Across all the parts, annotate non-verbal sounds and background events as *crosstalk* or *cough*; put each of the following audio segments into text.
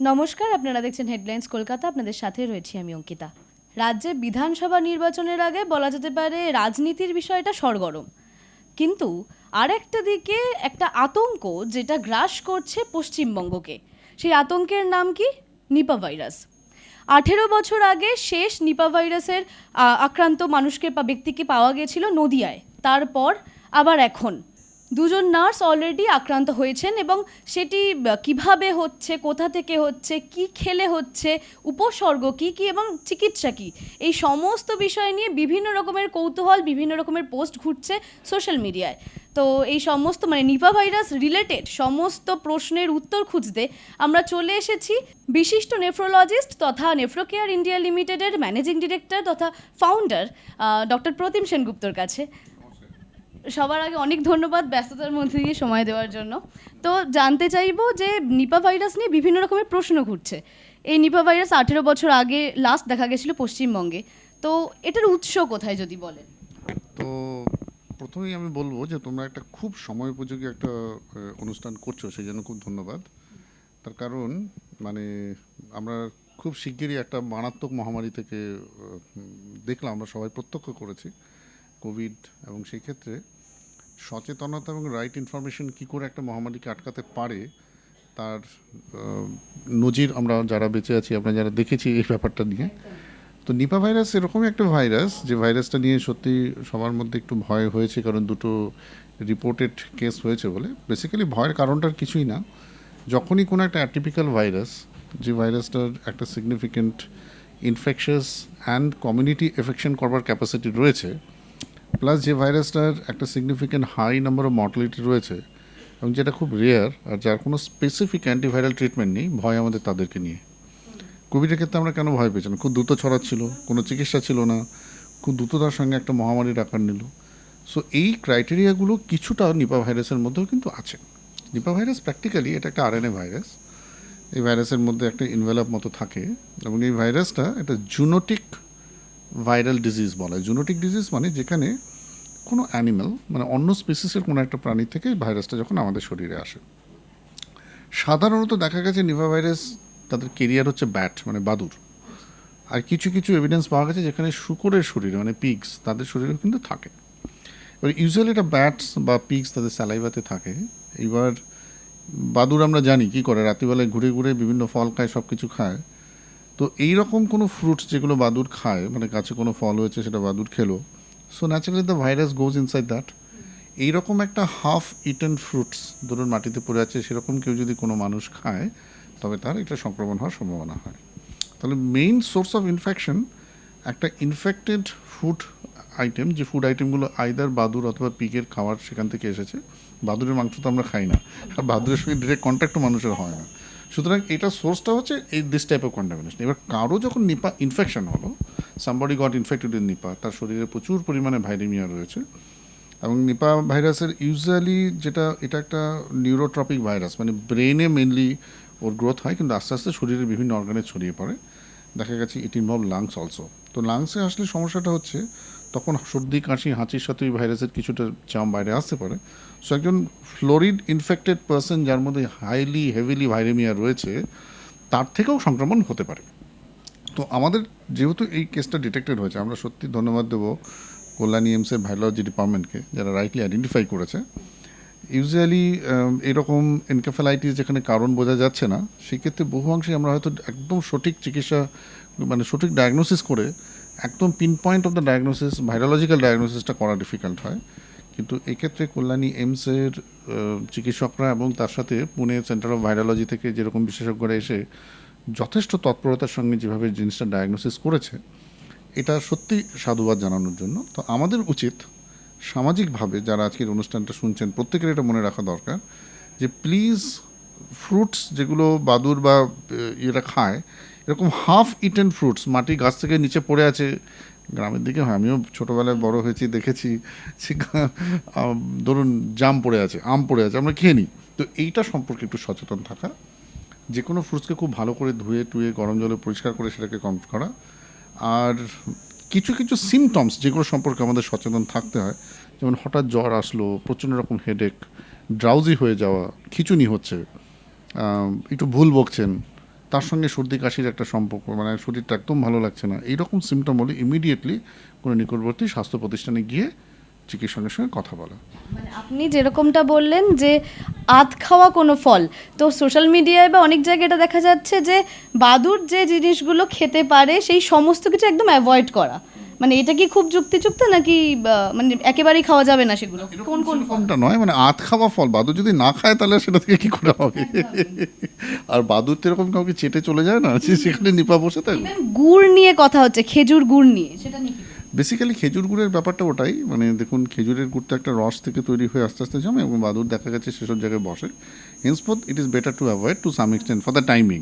নমস্কার, আপনারা দেখছেন হেডলাইন্স কলকাতা, আপনাদের সাথে রয়েছি আমি অঙ্কিতা। রাজ্যে বিধানসভা নির্বাচনের আগে বলা যেতে পারে রাজনীতির বিষয়টা সরগরম। কিন্তু আরেকটা দিকে একটা আতঙ্ক যেটা গ্রাস করছে পশ্চিমবঙ্গকে। সেই আতঙ্কের নাম কি? নিপা ভাইরাস। আঠেরো বছর আগে শেষ নিপা ভাইরাসের আক্রান্ত মানুষকে বা ব্যক্তিকে পাওয়া গেছিল নদিয়ায়। তারপর আবার এখন। দুজন নার্স অলরেডি আক্রান্ত হয়েছেন এবং সেটি কীভাবে হচ্ছে, কোথা থেকে হচ্ছে, কি খেলে হচ্ছে, উপসর্গ কি কি এবং চিকিৎসা কি, এই সমস্ত বিষয় নিয়ে বিভিন্ন রকমের কৌতূহল, বিভিন্ন রকমের পোস্ট ঘুরছে সোশ্যাল মিডিয়ায় তো এই সমস্ত মানে নিপা ভাইরাস রিলেটেড সমস্ত প্রশ্নের উত্তর খুঁজতে আমরা চলে এসেছি বিশিষ্ট নেফ্রোলজিস্ট তথা নেফ্রোকেয়ার ইন্ডিয়া লিমিটেডের ম্যানেজিং ডিরেক্টর তথা ফাউন্ডার ডক্টর প্রতিম সেনগুপ্তর কাছে। সবার আগে অনেক ধন্যবাদ ব্যস্ততার মধ্যে দিয়ে সময় দেওয়ার জন্য। তো জানতে চাইব যে নিপা ভাইরাস নিয়ে বিভিন্ন রকমের প্রশ্ন ঘুরছে। এই নিপা ভাইরাস আঠেরো বছর আগে লাস্ট দেখা গেছিল পশ্চিমবঙ্গে। তো এটার উৎস কোথায় যদি বলেন? তো প্রথমেই আমি বলব যে তোমরা একটা খুব সময় উপযোগী একটা অনুষ্ঠান করছ, সেই জন্য খুব ধন্যবাদ। তার কারণ মানে আমরা খুব শিগগিরই একটা মারাত্মক মহামারী থেকে দেখলাম, আমরা সবাই প্রত্যক্ষ করেছি, কোভিড এবং সেই ক্ষেত্রে। সচেতনতা এবং রাইট ইনফরমেশন কী করে একটা মহামারীকে আটকাতে পারে, তার নজির আমরা যারা বেঁচে আছি, আমরা যারা দেখেছি এই ব্যাপারটা নিয়ে। তো নিপা ভাইরাস এরকমই একটা ভাইরাস, যে ভাইরাসটা নিয়ে সত্যি সবার মধ্যে একটু ভয় হয়েছে, কারণ দুটো রিপোর্টেড কেস হয়েছে বলে। বেসিক্যালি ভয়ের কারণটার কিছুই না। যখনই কোনো একটা অ্যাটিপিক্যাল ভাইরাস যে ভাইরাসটার একটা significant infectious and community affection করবার ক্যাপাসিটি রয়েছে প্লাস যে ভাইরাসটার একটা significant high number of mortality রয়েছে, এবং যেটা খুব রেয়ার আর যার কোনো স্পেসিফিক অ্যান্টিভাইরাল ট্রিটমেন্ট নেই, ভয় আমাদের তাদেরকে নিয়ে। কোভিডের ক্ষেত্রে আমরা কেন ভয় পেয়েছিলাম খুব দ্রুত ছড়াচ্ছিল, কোনো চিকিৎসা ছিল না, খুব দ্রুততার সঙ্গে একটা মহামারীর আকার নিল। সো এই ক্রাইটেরিয়াগুলো কিছুটা নিপা ভাইরাসের মধ্যেও কিন্তু আছে। নিপা ভাইরাস প্র্যাকটিক্যালি এটা একটা আরএনএ ভাইরাস। এই ভাইরাসের মধ্যে একটা ইনভেলপ মতো থাকে, এবং এই ভাইরাসটা একটা জুনোটিক ভাইরাল ডিজিজ বলা হয়। জুনোটিক ডিজিজ মানে যেখানে কোনো অ্যানিম্যাল মানে অন্য স্পিসিসের কোনো একটা প্রাণী থেকে ভাইরাসটা যখন আমাদের শরীরে আসে। সাধারণত দেখা গেছে নিভা ভাইরাস তাদের কেরিয়ার হচ্ছে ব্যাট মানে বাদুর। আর কিছু কিছু এভিডেন্স পাওয়া গেছে যেখানে শুকরের শরীরে মানে পিগস তাদের শরীরেও কিন্তু থাকে। এবার ইউজুয়ালি এটা ব্যাটস বা পিগস তাদের স্যালাইভাতে থাকে। এইবার বাদুর আমরা জানি কি করে, রাত্রিবেলায় ঘুরে ঘুরে বিভিন্ন ফল খায় সব কিছু খায়। তো এই রকম কোনো ফ্রুটস যেগুলো বাদুর খায় মানে গাছে কোনো ফল হয়েছে সেটা বাদুর খেলো। So naturally the virus goes inside that এইরকম একটা হাফ ইটেন ফ্রুটস ধরুন মাটিতে পড়ে আছে, সেরকম কেউ যদি কোনো মানুষ খায়, তবে তার এটা সংক্রমণ হওয়ার সম্ভাবনা হয়। তাহলে মেইন সোর্স অফ ইনফেকশন একটা ইনফেক্টেড ফুড আইটেম যে ফুড আইটেমগুলো আইদার বাদুর অথবা পিকের খাবার সেখান থেকে এসেছে, বাদুরের মাংস তো আমরা খাই না, আর বাদুরের সঙ্গে ডিরেক্ট কন্ট্যাক্টও মানুষের হয় না। সুতরাং এটা সোর্সটা হচ্ছে এই দিস টাইপ অফ কন্টামিনেশন এবার কারও যখন নিপা ইনফেকশন হলো somebody got infected in Nipah, তার শরীরে প্রচুর পরিমাণে ভাইরেমিয়া রয়েছে, এবং নিপা ভাইরাসের ইউজুয়ালি যেটা, এটা একটা নিউরোট্রপিক ভাইরাস মানে ব্রেনে মেনলি ওর গ্রোথ হয়, কিন্তু আস্তে আস্তে শরীরের বিভিন্ন অর্গানে ছড়িয়ে পড়ে। দেখা গেছে ইট ইনভলভ লাংস অলসো তো লাংসে আসলে সমস্যাটা হচ্ছে তখন সর্দি, কাশি, হাঁচির সাথে ওই ভাইরাসের কিছুটা চাম বাইরে আসতে পারে। সো একজন ফ্লোরিড ইনফেক্টেড পার্সন যার মধ্যে হাইলি হেভিলি ভাইরেমিয়া রয়েছে, তার থেকেও সংক্রমণ হতে পারে। তো আমাদের যেহেতু এই কেসটা ডিটেক্টেড হয়েছে, আমরা সত্যি ধন্যবাদ দেবো কল্যাণী এমসের ভাইরোলজি ডিপার্টমেন্টকে যারা রাইটলি আইডেন্টিফাই করেছে। ইউজুয়ালি এরকম এনকেফেলাইটিস যেখানে কারণ বোঝা যাচ্ছে না, সেক্ষেত্রে বহু অংশে আমরা হয়তো একদম সঠিক চিকিৎসা মানে সঠিক ডায়াগনোসিস করে একদম pin point of the diagnosis virological ডায়াগনোসিসটা করা ডিফিকাল্ট হয়। কিন্তু এক্ষেত্রে কল্যাণী এমসের চিকিৎসকরা এবং তার সাথে পুনে সেন্টার অফ ভাইরোলজি থেকে যেরকম বিশেষজ্ঞরা এসে যথেষ্ট তৎপরতার সঙ্গে যেভাবে জিনিসটা ডায়াগনোসিস করেছে, এটা সত্যি সাধুবাদ জানানোর জন্য। তো আমাদের উচিত সামাজিকভাবে যারা আজকের অনুষ্ঠানটা শুনছেন, প্রত্যেকের এটা মনে রাখা দরকার যে প্লিজ ফ্রুটস যেগুলো বাদুর বা ইয়েরা খায় এরকম হাফ ইটেন ফ্রুটস মাটি গাছ থেকে নিচে পড়ে আছে। গ্রামের দিকে আমিও ছোটোবেলায় বড় হয়েছি, দেখেছি। ধরুন জাম পড়ে আছে, আম পড়ে আছে, আমরা খেয়ে নিই। তো এইটা সম্পর্কে একটু সচেতন থাকা। যে কোনো ফ্রুটসকে খুব ভালো করে ধুয়ে টুয়ে, গরম জলে পরিষ্কার করে সেটাকে কম করা। আর কিছু কিছু সিমটমস যেগুলো সম্পর্কে আমাদের সচেতন থাকতে হয়, যেমন হঠাৎ জ্বর আসলো, প্রচণ্ড রকম হেডেক ড্রাউজি হয়ে যাওয়া, খিচুনি হচ্ছে একটু ভুল বকছেন তার সঙ্গে সর্দি কাশির একটা সম্পর্ক মানে শরীরটা একদম ভালো লাগছে না। এইরকম সিমটম হলে ইমিডিয়েটলি কোনো নিকটবর্তী স্বাস্থ্য প্রতিষ্ঠানে গিয়ে চিকিৎসকের সঙ্গে কথা বলা। মানে আপনি যেরকমটা বললেন যে আত খাওয়া কোনো ফল, তো সোশ্যাল মিডিয়ায় বা অনেক জায়গায় এটা দেখা যাচ্ছে যে বাদুর যে জিনিসগুলো খেতে পারে, সেই সমস্ত কিছু একদম অ্যাভয়েড করা। মানে এটা কি খুব যুক্তিযুক্ত নাকি মানে একেবারেই খাওয়া যাবে না সেগুলো? কোন কোন ফলটা নয়? মানে আত খাওয়া ফল। বাদু যদি না খায় তাহলে সেটা থেকে কি করে হবে? আর বাদুর তো এরকম কাউকে চেটে চলে যায় না? সেখানে নিপা বসে থাকে। গুড় নিয়ে কথা হচ্ছে খেজুর গুড় নিয়ে সেটা নিয়ে? বেসিক্যালি খেজুর গুড়ের ব্যাপারটা ওটাই মানে দেখুন খেজুরের গুড়টা একটা রস থেকে তৈরি হয়ে আস্তে আস্তে জমে এবং বাদুর দেখা গেছে সেসব জায়গায় বসে। Henceforth it is better to avoid to some extent for the timing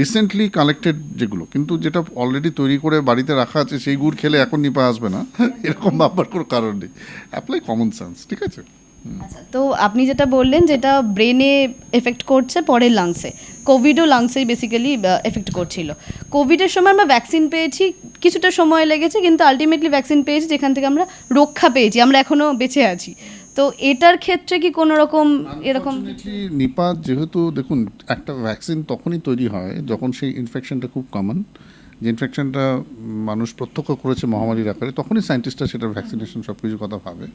recently collected যেগুলো কিন্তু যেটা অলরেডি তৈরি করে বাড়িতে রাখা আছে সেই গুড় খেলে এখন নিপা আসবে না। *laughs* এরকম ব্যাপার কোনো কারণ নেই। অ্যাপ্লাই কমন সেন্স ঠিক আছে? আচ্ছা তো আপনি যেটা বললেন যেটা ব্রেনে এফেক্ট করছে পরে লাংসে কোভিডও লাংসেই বেসিক্যালি এফেক্ট করছিল। কোভিডের সময় আমরা ভ্যাকসিন পেয়েছি, কিছুটা সময় লেগেছে, কিন্তু আলটিমেটলি ভ্যাকসিন পেয়েছি, যেখান থেকে আমরা রক্ষা পেয়েছি, আমরা এখনও বেঁচে আছি। তো এটার ক্ষেত্রে কি কোনো রকম এরকম নিপাত যেহেতু দেখুন, একটা ভ্যাকসিন তখনই তৈরি হয় যখন সেই ইনফেকশনটা খুব কমন যে ইনফেকশনটা মানুষ প্রত্যক্ষ করেছে মহামারীর আকারে, তখনই সায়েন্টিস্টরা সেটা ভ্যাকসিনেশন সব কিছু কথা ভাবে।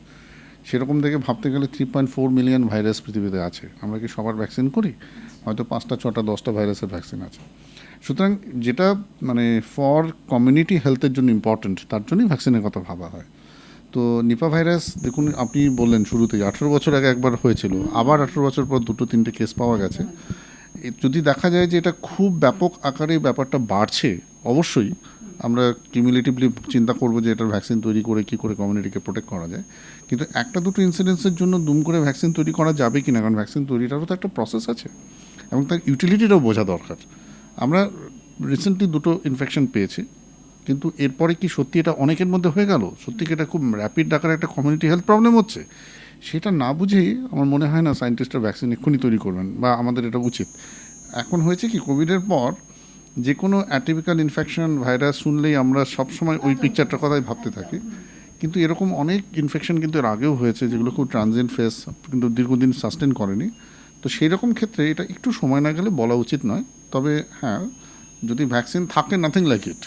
সেরকম থেকে ভাবতে গেলে three point four million virus পৃথিবীতে আছে। আমরা কি সবার ভ্যাকসিন করি? হয়তো পাঁচটা, ছটা, দশটা ভাইরাসের ভ্যাকসিন আছে। সুতরাং যেটা মানে ফর কমিউনিটি হেলথের জন্য ইম্পর্ট্যান্ট তার জন্যই ভ্যাকসিনের কথা ভাবা হয়। তো নিপা ভাইরাস, দেখুন, আপনি বললেন শুরুতেই, আঠেরো বছর আগে একবার হয়েছিল, আবার আঠেরো বছর পর দুটো, তিনটে কেস পাওয়া গেছে। যদি দেখা যায় যে এটা খুব ব্যাপক আকারে ব্যাপারটা বাড়ছে, অবশ্যই আমরা কিউমুলেটিভলি চিন্তা করব যে এটার ভ্যাকসিন তৈরি করে কী করে কমিউনিটিকে প্রোটেক্ট করা যায়। কিন্তু একটা, দুটো ইনসিডেন্সের জন্য দুম করে ভ্যাকসিন তৈরি করা যাবে কি না কারণ ভ্যাকসিন তৈরিটারও তো একটা প্রসেস আছে, এবং তার ইউটিলিটিটাও বোঝা দরকার। আমরা রিসেন্টলি দুটো ইনফেকশন পেয়েছি কিন্তু এরপরে কি সত্যি এটা অনেকের মধ্যে হয়ে গেল? সত্যি কি এটা খুব র্যাপিড আকারে একটা কমিউনিটি হেলথ প্রবলেম হচ্ছে? সেটা না বুঝেই আমার মনে হয় না সায়েন্টিস্টরা ভ্যাকসিন এক্ষুনি তৈরি করবেন বা আমাদের এটা উচিত। এখন হয়েছে কি কোভিডের পর যে কোনো অ্যাটিপিক্যাল ইনফেকশন ভাইরাস শুনলেই আমরা সবসময় ওই পিকচারটার কথাই ভাবতে থাকি। কিন্তু এরকম অনেক ইনফেকশন কিন্তু এর আগেও হয়েছে যেগুলো খুব ট্রানজেন্ট ফেস কিন্তু দীর্ঘদিন সাস্টেন করেনি। তো সেই রকম ক্ষেত্রে এটা একটু সময় না গেলে বলা উচিত নয়। তবে হ্যাঁ যদি ভ্যাকসিন থাকে নাথিং লাইক ইট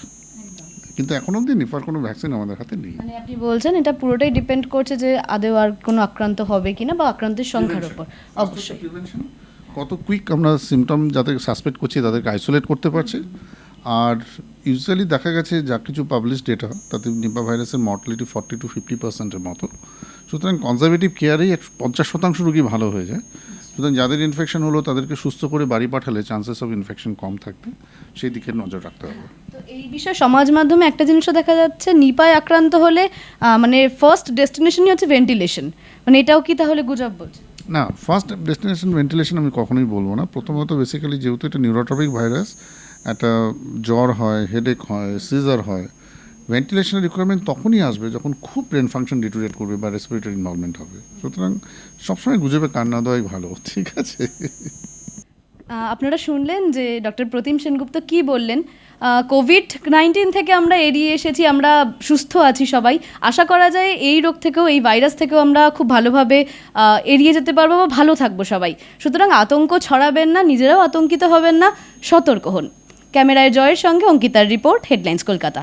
কিন্তু এখন অবধি নিফার কোনো ভ্যাকসিন আমাদের হাতে নেই। মানে আপনি বলছেন এটা পুরোটাই ডিপেন্ড করছে যে আদেও আর কোনো আক্রান্ত হবে কিনা বা আক্রান্তের সংখ্যার উপর। অবশ্যই। কত কুইক আমরা সিমটম যাদের সাসপেক্ট করছি তাদেরকে আইসোলেট করতে পারছি। আর ইউজুয়ালি দেখা গেছে যা কিছু পাবলিশ ডেটা তাতে নিপা ভাইরাসের মর্টালিটি ফর্টি টু ফিফটি পার্সেন্টের মতো। সুতরাং কনজারভেটিভ কেয়ারেই পঞ্চাশ শতাংশ রুগী ভালো হয়ে যায়। সুতরাং যাদের ইনফেকশন হলো তাদেরকে সুস্থ করে বাড়ি পাঠালে চান্সেস অফ ইনফেকশন কম থাকবে। সেই দিকে নজর রাখতে হবে। তো এই বিষয়ে সমাজ মাধ্যমে একটা জিনিসও দেখা যাচ্ছে নিপায় আক্রান্ত হলে মানে ফার্স্ট ডেস্টিনেশনই হচ্ছে ভেন্টিলেশন মানে এটাও কি তাহলে গুজব বলছে না ফার্স্ট ডেস্টিনেশন ভেন্টিলেশন আমি কখনোই বলব না। প্রথমত বেসিক্যালি যেহেতু এটা নিউরোটপিক ভাইরাস একটা জ্বর হয় হেডেক হয় সিজার হয় ভেন্টিলেশনের রিকোয়ারমেন্ট তখনই আসবে যখন খুব ব্রেন ফাংশন ডিটোরিয়েট করবে বা রেসপিরেটরি ইনভলভমেন্ট হবে। সুতরাং সবসময় গুজবে কান না দেওয়াই ভালো, ঠিক আছে? আপনারা শুনলেন যে ডক্টর প্রতিম সেনগুপ্ত কি বললেন? কোভিড নাইন্টিন থেকে আমরা এড়িয়ে এসেছি, আমরা সুস্থ আছি সবাই। আশা করা যায় এই রোগ থেকেও, এই ভাইরাস থেকেও আমরা খুব ভালোভাবে এড়িয়ে যেতে পারব বা ভালো থাকব সবাই। সুতরাং আতঙ্ক ছড়াবেন না, নিজেরাও আতঙ্কিত হবেন না, সতর্ক হন। ক্যামেরায় জয়ের সঙ্গে অঙ্কিতার রিপোর্ট, হেডলাইন্স কলকাতা।